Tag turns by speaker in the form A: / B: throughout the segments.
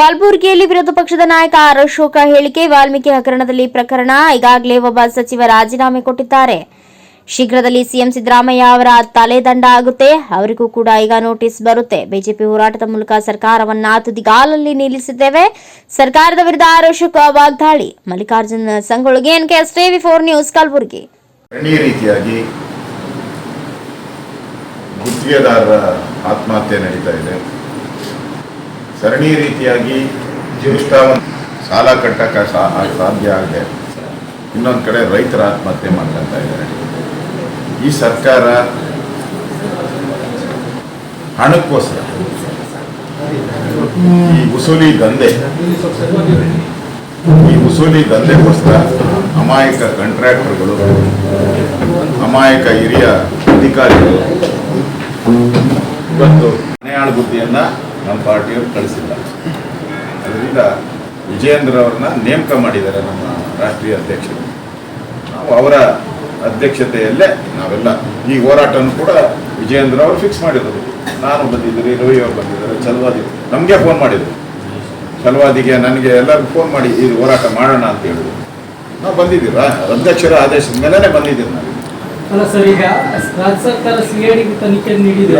A: ಕಲಬುರಗಿಯಲ್ಲಿ ವಿರೋಧ ಪಕ್ಷದ ನಾಯಕ ಆರ್ ಅಶೋಕ ಹೇಳಿಕೆ, ವಾಲ್ಮೀಕಿ ಹಗರಣದಲ್ಲಿ ಪ್ರಕರಣ, ಈಗಾಗಲೇ ಒಬ್ಬ ಸಚಿವ ರಾಜೀನಾಮೆ ಕೊಟ್ಟಿದ್ದಾರೆ. ಶೀಘ್ರದಲ್ಲಿ ಸಿಎಂ ಸಿದ್ದರಾಮಯ್ಯ ಅವರ ತಲೆದಂಡ ಆಗುತ್ತೆ. ಅವರಿಗೂ ಕೂಡ ಈಗ ನೋಟಿಸ್ ಬರುತ್ತೆ. ಬಿಜೆಪಿ ಹೋರಾಟದ ಮೂಲಕ ಸರ್ಕಾರವನ್ನ ತುದಿಗಾಲಲ್ಲಿ ನಿಲ್ಲಿಸಿದ್ದೇವೆ. ಸರ್ಕಾರದ ವಿರುದ್ಧ ಆರ್ ಅಶೋಕ ವಾಗ್ದಾಳಿ. Mallikarjun ಸಂಗೊಳ್ಗೆ NKS TV four news Kalaburagi.
B: ಗುತ್ತಿಗೆದಾರರ ಆತ್ಮಹತ್ಯೆ ನಡೀತಾ ಇದೆ. ಸರಣಿ ರೀತಿಯಾಗಿ ಜೀವಿಷ್ಟಾವನ್ ಸಾಲ ಕಟ್ಟಕ್ಕೆ ಸಾಧ್ಯ ಆಗದೆ. ಇನ್ನೊಂದು ಕಡೆ ರೈತರ ಆತ್ಮಹತ್ಯೆ ಮಾಡ್ಕೊತಾ ಇದ್ದಾರೆ. ಈ ಸರ್ಕಾರ ಹಣಕ್ಕೋಸ್ಕರ ಈ ಉಸೂಲಿ ದಂಧೆ, ಈ ಉಸೂಲಿ ದಂಧೆಗೋಸ್ಕರ ಅಮಾಯಕ ಕಾಂಟ್ರಾಕ್ಟರ್ಗಳು, ಅಮಾಯಕ ಹಿರಿಯ ಅಧಿಕಾರಿಗಳು ಇವತ್ತು ಮನೆಯಾಳ ಬುದ್ಧಿಯನ್ನ ನಮ್ಮ ಪಾರ್ಟಿಯವರು ಕಳಿಸಿಲ್ಲ. ಅದರಿಂದ ವಿಜಯೇಂದ್ರ ಅವ್ರನ್ನ ನೇಮಕ ಮಾಡಿದ್ದಾರೆ ನಮ್ಮ ರಾಷ್ಟ್ರೀಯ ಅಧ್ಯಕ್ಷರು. ನಾವು ಅವರ ಅಧ್ಯಕ್ಷತೆಯಲ್ಲೇ ನಾವೆಲ್ಲ ಈ ಹೋರಾಟವನ್ನು ಕೂಡ ವಿಜಯೇಂದ್ರ ಅವರು ಫಿಕ್ಸ್ ಮಾಡಿದರು ನಾನು ಬಂದಿದ್ದೀರಿ ರವಿ ಅವರು ಬಂದಿದ್ದಾರೆ ಚಲವಾದಿ ನಮಗೆ ಫೋನ್ ಮಾಡಿದರು. ಚಲವಾದಿಗೆ ನನಗೆ ಎಲ್ಲರಿಗೂ ಫೋನ್ ಮಾಡಿ ಈ ಹೋರಾಟ ಮಾಡೋಣ ಅಂತ ಹೇಳಿದ್ರು. ನಾವು ಬಂದಿದ್ದೀರಾ? ಅಧ್ಯಕ್ಷರ ಆದೇಶದ ಮೇಲೆ ಬಂದಿದ್ದೀವಿ ನಾವು.
C: ಅಲ್ಲ ಸರ್ ಈಗ ರಾಜ್ಯ ಸರ್ಕಾರ ಸಿಐಡಿ ತನಿಖೆ ನೀಡಿದೆ.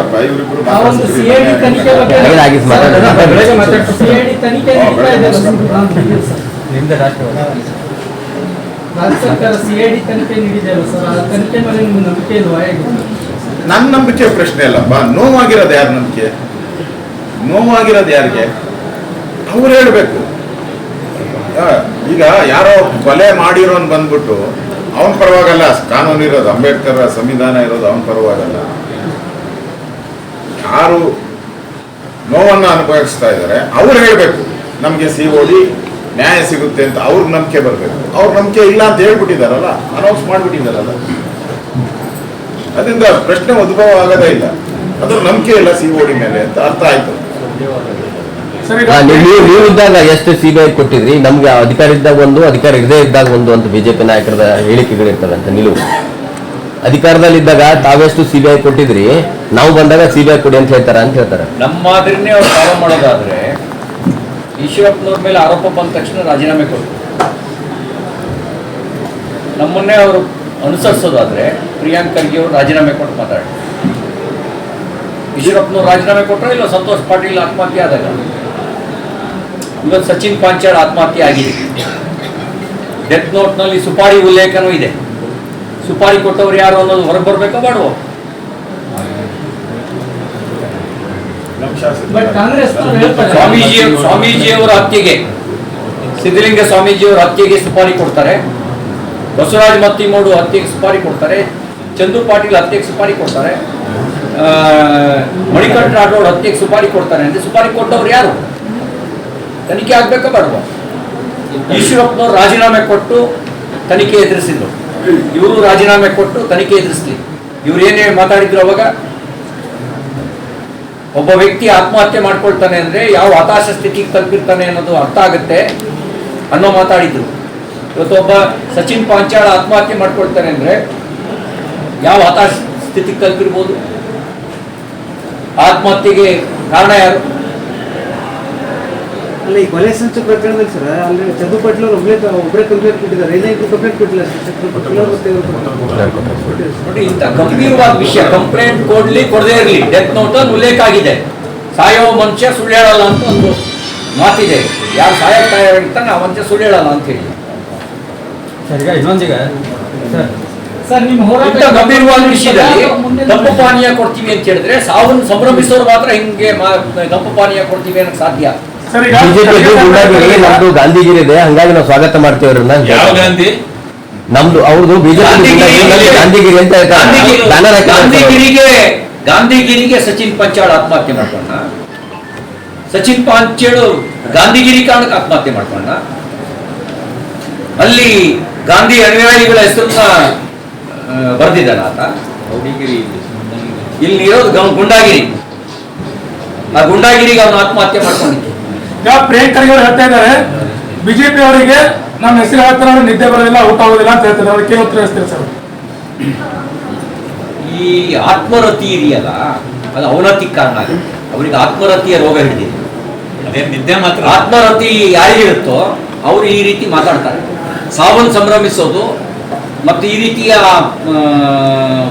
C: ಆ ಒಂದು ಸಿಐಡಿ ತನಿಖೆ ಬಗ್ಗೆ. ಸಿಐಡಿ ತನಿಖೆ ನಡೀತಾ ಇದೆ ಇದೆ ಸರ್. ರಾಜ್ಯ ಸರ್ಕಾರ ಸಿಐಡಿ ತನಿಖೆ ನೀಡಿದೆಯಲ್ಲ ಸರ್. ಆ ತನಿಖೆ ಮೇಲೆ ನಿಮ್ಮ ನಂಬಿಕೆ ಇಲ್ವಾ? ಹೇಗೆ?
B: ನನ್ನ ನಂಬಿಕೆ ಪ್ರಶ್ನೆ ಅಲ್ಲ. ನೋವಾಗಿರೋದು ಯಾರ ನಂಬಿಕೆ? ನೋವಾಗಿರೋದು ಯಾರಿಗೆ? ಅವ್ರು ಹೇಳ್ಬೇಕು. ಈಗ ಯಾರೋ ಕೊಲೆ ಮಾಡಿರೋನ್ ಬಂದ್ಬಿಟ್ಟು ಅವನ ಪರವಾಗಲ್ಲ. ಕಾನೂನು ಇರೋದು, ಅಂಬೇಡ್ಕರ್ ಸಂವಿಧಾನ ಇರೋದು ಅವನ ಪರವಾಗಲ್ಲ. ಯಾರು ನೋವನ್ನು ಅನುಭವಿಸ್ತಾ ಇದ್ದಾರೆ, ಅವ್ರು ಹೇಳಬೇಕು, ನಮಗೆ ಸಿ ಓಡಿ ನ್ಯಾಯ ಸಿಗುತ್ತೆ ಅಂತ ಅವ್ರ ನಂಬಿಕೆ ಬರಬೇಕು. ಅವ್ರ ನಂಬಿಕೆ ಇಲ್ಲ ಅಂತ ಹೇಳ್ಬಿಟ್ಟಿದಾರಲ್ಲ ಅನೌನ್ಸ್ ಮಾಡಿಬಿಟ್ಟಿದ್ದಾರಲ್ಲ. ಅದರಿಂದ ಪ್ರಶ್ನೆ ಉದ್ಭವ ಆಗೋದೇ ಇಲ್ಲ. ಅದ್ರ ನಂಬಿಕೆ ಇಲ್ಲ ಸಿ ಓಡಿ ಮೇಲೆ ಅಂತ ಅರ್ಥ ಆಯ್ತು.
D: ನೀವು ನೀವು- ನೀವು ಇದ್ದಾಗ ಎಷ್ಟು ಸಿಬಿಐ ಕೊಟ್ಟಿದ್ರಿ? ನಮ್ಗೆ ಅಧಿಕಾರ ಇದ್ದಾಗ ಒಂದು ಅಧಿಕಾರ ಇರದೇ ಇದ್ದಾಗ ಒಂದು ಅಂತ ಬಿಜೆಪಿ ನಾಯಕರ ಹೇಳಿಕೆಗಳಿರ್ತವೆ ಅಂತ ನಿಲುವು. ಅಧಿಕಾರದಲ್ಲಿ ಇದ್ದಾಗ ತಾವೆಷ್ಟು ಸಿಬಿಐ ಕೊಟ್ಟಿದ್ರಿ? ನಾವು ಬಂದಾಗ ಸಿಬಿಐ ಕೊಡಿ ಅಂತ ಹೇಳ್ತಾರ ಅಂತ ಹೇಳ್ತಾರೆ?
E: ನಮ್ಮ ಮಾದರಿನೇ ಅವ್ರು ಫಾಲೋ ಮಾಡೋದಾದ್ರೆ ಈಶ್ವರಪ್ಪನವ್ರ ಮೇಲೆ ಆರೋಪ ಬಂದ ತಕ್ಷಣ ರಾಜೀನಾಮೆ ಕೊಡ್ತಾರೆ. ನಮ್ಮನ್ನೇ ಅವರು ಅನುಸರಿಸೋದಾದ್ರೆ ಪ್ರಿಯಾಂಕ್ ಖರ್ಗೆ ಅವರು ರಾಜೀನಾಮೆ ಕೊಟ್ಟು ಮಾತಾಡಿ ಈಶ್ವರಪ್ಪನವ್ರು ರಾಜೀನಾಮೆ ಕೊಟ್ಟರೆ ಇಲ್ಲ ಸಂತೋಷ್ ಪಾಟೀಲ್ ಆತ್ಮಹತ್ಯೆ ಆದಾಗ? ಇವತ್ತು ಸಚಿನ್ ಪಾಂಚಾಳ್ ಆತ್ಮಹತ್ಯೆ ಆಗಿದೆ. ಡೆತ್ ನೋಟ್ನಲ್ಲಿ ಸುಪಾರಿ ಉಲ್ಲೇಖನೂ ಇದೆ. ಸುಪಾರಿ ಕೊಟ್ಟವರು ಯಾರು ಅನ್ನೋದು ಹೊರಗೆ ಬರ್ಬೇಕಾ ಬೇಡವೋ ಸ್ವಾಮೀಜಿ ಸ್ವಾಮೀಜಿಯವರ ಹತ್ಯೆಗೆ ಸಿದ್ಧಲಿಂಗ ಸ್ವಾಮೀಜಿಯವರ ಹತ್ಯೆಗೆ ಸುಪಾರಿ ಕೊಡ್ತಾರೆ. ಬಸವರಾಜ ಮತ್ತಿಮೋಡು ಹತ್ಯೆಗೆ ಸುಪಾರಿ ಕೊಡ್ತಾರೆ. ಚಂದು ಪಾಟೀಲ್ ಹತ್ಯೆಗೆ ಸುಪಾರಿ ಕೊಡ್ತಾರೆ. ಮಣಿಕಂಠ ರಾಠೋಡ್ ಹತ್ಯೆಗೆ ಸುಪಾರಿ ಕೊಡ್ತಾರೆ. ಅಂದ್ರೆ ಸುಪಾರಿ ಕೊಟ್ಟವ್ರು ಯಾರು? ತನಿಖೆ ಆಗ್ಬೇಕಾ ಬರುವ ಈಶ್ವರಪ್ಪನವ್ರು ರಾಜೀನಾಮೆ ಕೊಟ್ಟು ತನಿಖೆ ಎದುರಿಸಿದ್ರು. ಇವರು ರಾಜೀನಾಮೆ ಕೊಟ್ಟು ತನಿಖೆ ಎದುರಿಸ್ಲಿ. ಇವ್ರು ಏನೇ ಮಾತಾಡಿದ್ರು ಅವಾಗ ಒಬ್ಬ ವ್ಯಕ್ತಿ ಆತ್ಮಹತ್ಯೆ ಮಾಡ್ಕೊಳ್ತಾನೆ ಅಂದ್ರೆ ಯಾವ ಹತಾಶ ಸ್ಥಿತಿಗೆ ತಲುಪಿರ್ತಾನೆ ಅನ್ನೋದು ಅರ್ಥ ಆಗುತ್ತೆ ಅನ್ನೋ ಮಾತಾಡಿದ್ರು. ಇವತ್ತು ಒಬ್ಬ ಸಚಿನ್ ಪಾಂಚಾಳ ಆತ್ಮಹತ್ಯೆ ಮಾಡ್ಕೊಳ್ತಾನೆ ಅಂದ್ರೆ ಯಾವ ಹತಾಶ ಸ್ಥಿತಿಗೆ ತಲುಪಿರ್ಬೋದು? ಆತ್ಮಹತ್ಯೆಗೆ ಕಾರಣ ಯಾರು?
F: ಅಲ್ಲ ಈ ಕೊಲೆ ಸಂಚು ಪ್ರಕರಣದಲ್ಲಿ ಸರ್ ಅಲ್ಲಿ ಚಂದು ಪಾಟೀಲ್ ಒಬ್ಬರೇ ಒಬ್ಬರೇ ಕಂಪ್ಲೇಂಟ್ ಕೊಟ್ಟಿದ್ದಾರೆ. ಏನಾಯ್ತು ಕಂಪ್ಲೇಂಟ್ ಕೊಟ್ಟಿಲ್ಲ.
E: ನೋಡಿ ಇಂಥ ಗಂಭೀರವಾದ ವಿಷಯ ಕಂಪ್ಲೇಂಟ್ ಕೊಡ್ಲಿ ಕೊಡದೇ ಇರಲಿ. ಡೆತ್ ನೋಟ್ ಅಲ್ಲಿ ಉಲ್ಲೇಖ ಆಗಿದೆ ಸಾಯೋ ಮನುಷ್ಯ ಸುಳ್ಳು ಹೇಳಲ್ಲ ಅಂತ ಒಂದು ಮಾತಿದೆ. ಯಾರು ಸಾಯಕ್ ತಯಾರಾಗಿರ್ತಾನೆ ಆ ಮನುಷ್ಯ ಸುಳ್ಳು ಹೇಳಲ್ಲ ಅಂತ ಹೇಳಿ.
G: ಸರ್ ಈಗ ಇನ್ನೊಂದೀಗ ಸರ್.
C: ನಿಮ್ಮ ಹೋರಾಟ
E: ಗಂಭೀರವಾದ ವಿಷಯದಲ್ಲಿ ತಂಪು ಪಾನೀಯ ಕೊಡ್ತೀವಿ ಅಂತ ಹೇಳಿದ್ರೆ ಸಾವನ್ನು ಸಂಭ್ರಮಿಸೋರು ಮಾತ್ರ ಹಿಂಗೆ ಮಾ- ತಂಪು ಪಾನೀಯ ಕೊಡ್ತೀವಿ ಅನ್ನೋಕ್ಕೆ ಸಾಧ್ಯ.
D: ಬಿಜೆಪಿ ಗುಂಡಾಗಿರಿ ನಮ್ದು ಗಾಂಧೀಜಿ ಇದೆ ಹಂಗಾಗಿ ನಾವು ಸ್ವಾಗತ ಮಾಡ್ತೀವಿ ಅವ್ರನ್ನ.
G: ಗಾಂಧಿ?
D: ನಮ್ದು ಅವ್ರದ್ದು ಬಿಜೆಪಿ
E: ಗಾಂಧಿಗಿರಿ-
D: ಅಂತ.
E: ಗಾಂಧಿಗಿರಿಗೆ ಗಾಂಧಿಗಿರಿಗೆ ಸಚಿನ್ ಪಂಚಾಳ್ ಆತ್ಮಹತ್ಯೆ ಮಾಡ್ಕೊಂಡ ಸಚಿನ್ ಪಾಂಚೇಳು ಗಾಂಧಿಗಿರಿ ಕಾರಣಕ್ಕೆ ಆತ್ಮಹತ್ಯೆ ಮಾಡ್ಕೊಂಡ ಅಲ್ಲಿ ಗಾಂಧಿ ಅನುಯಾಯಿಗಳ ಹೆಸರನ್ನ ಬರೆದಿದ್ದಾನ ಆತ. ಇಲ್ಲಿ ಇರೋದು ಗುಂಡಾಗಿರಿ. ಆ ಗುಂಡಾಗಿರಿಗೆ ಅವನು ಆತ್ಮಹತ್ಯೆ ಮಾಡ್ಕೊಂಡಿದ್ದೆ.
H: ಈಗ ಪ್ರಿಯಾಂಕ್ ಖರ್ಗೆ ಅವರು ಹೇಳ್ತಾ ಇದ್ದಾರೆ? ಬಿಜೆಪಿ ಅವರಿಗೆ ನಮ್ಮ ಹೆಸರು ಹೇಳ್ತಾರೆ ಅವ್ರಿಗೆ ನಿದ್ದೆ ಬರೋದಿಲ್ಲ ಊಟ ಆಗೋದಿಲ್ಲ ಅಂತ ಹೇಳ್ತಾರೆ ಅವ್ರಿಗೆ ಉತ್ತರ ಹೇಳ್ತೀರಿ ಸರ್?
E: ಈ ಆತ್ಮರತಿ ಇದೆಯಲ್ಲ ಅದು ಅವನತಿ ಕಾರಣ ಆಗುತ್ತೆ ಅವರಿಗೆ ಆತ್ಮರತಿಯ ರೋಗ ಹಿಡಿದಿದೆ.
I: ನಿದ್ದೆ ಮಾತ್ರ.
E: ಆತ್ಮರತಿ ಯಾರಿಗಿರುತ್ತೋ ಅವರು ಈ ರೀತಿ ಮಾತಾಡ್ತಾರೆ. ಸಾವನ್ ಸಂಭ್ರಮಿಸೋದು ಮತ್ತು ಈ ರೀತಿಯ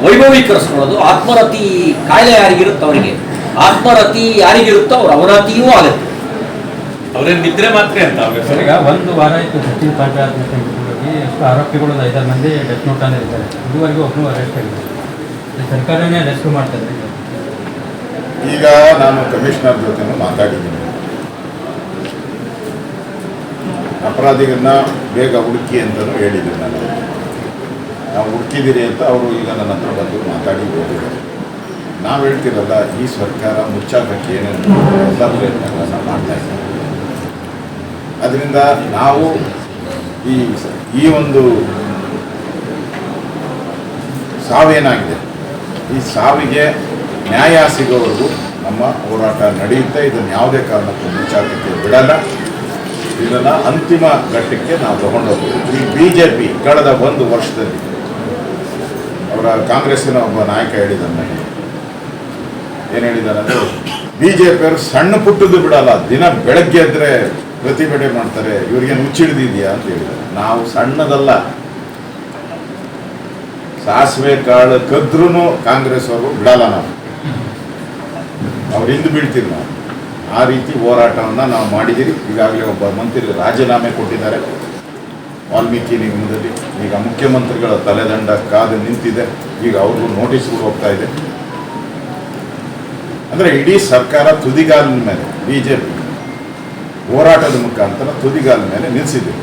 E: ವೈಭವೀಕರಿಸ್ಕೊಳ್ಳೋದು ಆತ್ಮರತಿ ಕಾಯಿಲೆ ಯಾರಿಗಿರುತ್ತೋ ಅವರಿಗೆ. ಆತ್ಮರತಿ ಯಾರಿಗಿರುತ್ತೋ ಅವ್ರ ಅವನತಿಯೂ ಆಗುತ್ತೆ.
I: ಅವ್ರೇನ್ ಬಿದ್ದರೆ ಮಾತ್ರ ಅಂತ? ಅವ್ರಿಗೆ
G: ಸರ್ ಈಗ ಒಂದು ವಾರ ಆಯಿತು ಸಚಿನ್ ಪಾಂಡ್ಯ ಹೋಗಿ ಎಷ್ಟು ಆರೋಪಿಗಳು ಒಂದು ಐದಾರು ಮಂದಿ ಡೆತ್ ನೋಟ್ ಇರ್ತಾರೆ ಇದುವರೆಗೂ ಒಬ್ಬರು ಅರೆಸ್ಟ್ ಆಗಿದೆ ಸರ್ಕಾರನೇ ಅರೆಸ್ಟ್ ಮಾಡ್ತಾರೆ
B: ಈಗ ನಾನು ಕಮಿಷನರ್ ಜೊತೆ ಮಾತಾಡಿದ್ದೀನಿ. ಅಪರಾಧಿಗಳನ್ನ ಬೇಗ ಹುಡುಕಿ ಅಂತಲೂ ಹೇಳಿದ್ದೀನಿ ನಾನು. ನಾವು ಹುಡುಕಿದ್ದೀರಿ ಅಂತ ಅವರು ಈಗ ನನ್ನ ಹತ್ರ ಬಂದು ಮಾತಾಡಿ ಹೋಗಿದ್ದಾರೆ. ನಾವು ಹೇಳ್ತಿರಲ್ಲ ಈ ಸರ್ಕಾರ ಮುಚ್ಚಾಕಕ್ಕೆ ಏನೇನು ಎಲ್ಲ ಪ್ರಯತ್ನಗಳನ್ನು ಮಾಡ್ತಾ ಇದ್ದಾರೆ. ಅದರಿಂದ ನಾವು ಈ ಈ ಒಂದು ಸಾವೇನಾಗಿದೆ? ಈ ಸಾವಿಗೆ ನ್ಯಾಯ ಸಿಗೋವರೆಗೂ ನಮ್ಮ ಹೋರಾಟ ನಡೆಯುತ್ತೆ. ಇದನ್ನು ಯಾವುದೇ ಕಾರಣಕ್ಕೂ ಮುಚ್ಚಾಕಕ್ಕೆ ಬಿಡಲ್ಲ. ಇದನ್ನು ಅಂತಿಮ ಘಟ್ಟಕ್ಕೆ ನಾವು ತಗೊಂಡೋಗ್ತೀವಿ ಈ ಬಿ ಜೆ ಪಿ ಕಳೆದ ಒಂದು ವರ್ಷದಲ್ಲಿ ಅವರ ಕಾಂಗ್ರೆಸ್ಸಿನ ಒಬ್ಬ ನಾಯಕ ಹೇಳಿದ್ದಾನೆ ಏನು ಹೇಳಿದ್ದಾರೆ ಅಂದರೆ ಬಿ ಜೆ ಪಿಯವರು ಸಣ್ಣ ಪುಟ್ಟದ್ದು ಬಿಡಲ್ಲ. ದಿನ ಬೆಳಗ್ಗೆ ಎದ್ದರೆ ಪ್ರತಿಭಟನೆ ಮಾಡ್ತಾರೆ, ಇವರಿಗೆ ಮುಚ್ಚಿಡ್ದಿದ್ಯಾ ಅಂತ ಹೇಳಿದ್ರು. ನಾವು ಸಣ್ಣದಲ್ಲ. ಸಾಸಿವೆ ಕಾಳು ಕದ್ರೂ ಕಾಂಗ್ರೆಸ್ ಅವರು ಬಿಡಲ್ಲ ನಾವು. ಅವ್ರು ಹಿಂದೆ ಬೀಳ್ತೀವಿ ನಾವು. ಆ ರೀತಿ ಹೋರಾಟವನ್ನ ನಾವು ಮಾಡಿದಿರಿ ಈಗಾಗಲೇ ಒಬ್ಬ ಮಂತ್ರಿ ರಾಜೀನಾಮೆ ಕೊಟ್ಟಿದ್ದಾರೆ. ವಾಲ್ಮೀಕಿ ನಿಗಮದಲ್ಲಿ. ಈಗ ಮುಖ್ಯಮಂತ್ರಿಗಳ ತಲೆದಂಡ ಕಾದು ನಿಂತಿದೆ. ಈಗ ಅವ್ರಿಗೂ ನೋಟಿಸ್ಗಳು ಹೋಗ್ತಾ ಇದೆ. ಅಂದ್ರೆ ಇಡೀ ಸರ್ಕಾರ ತುದಿಗಾಲಿನ ಮೇಲೆ ಬಿ ಜೆ ಪಿ ಹೋರಾಟದ ಮುಖಾಂತರ ತುದಿಗಾಲ ಮೇಲೆ ನಿಲ್ಲಿಸಿದೆ